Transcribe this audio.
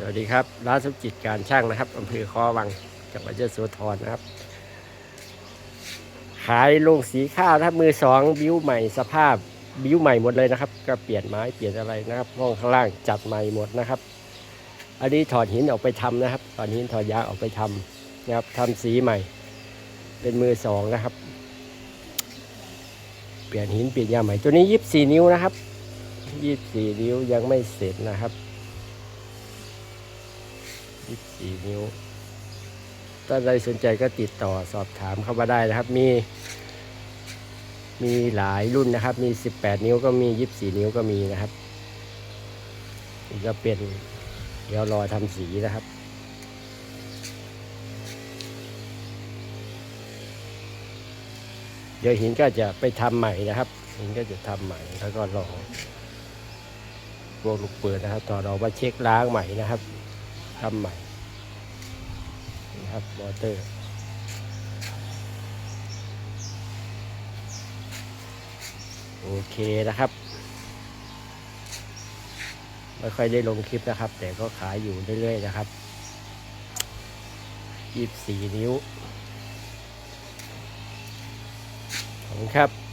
สวัสดีครับ ร้านสมจิตการช่างนะครับอำเภอคอวังจังหวัดยโสธรนะครับ ขายโรงสีข้าวนะครับมือสองบิ้วใหม่สภาพบิ้วใหม่หมดเลยนะครับ ก็เปลี่ยนไม้เปลี่ยนอะไรนะครับห้องข้างล่างจัดใหม่หมดนะครับ อันนี้ถอดหินออกไปทำนะครับถอดหินถอดยางออกไปทำนะครับทำสีใหม่ เป็นมือสองนะครับ เปลี่ยนหินเปลี่ยนยางใหม่ ตัวนี้ยี่สิบสี่นิ้วนะครับยี่สิบสี่นิ้วยังไม่เสร็จนะครับ 24 นิ้ว ถ้าใครสนใจก็ติดต่อสอบถามเข้ามาได้นะครับ มี มีหลายรุ่นนะครับ มี 18 นิ้วก็มี 24 นิ้วก็มีนะครับนี่ก็เป็นเดี๋ยวรอทำสีนะครับเดี๋ยวหินก็จะไปทำใหม่นะครับ หินก็จะทำใหม่แล้วก็รอพวกลูกเปิดนะครับต่อเรามาเช็คล้างใหม่นะครับ ทำใหม่นะครับมอเตอร์ โอเคนะครับ ไม่ค่อยได้ลงคลิปนะครับ แต่ก็ขายอยู่เรื่อยๆนะครับ 24 นิ้วขอบคุณครับ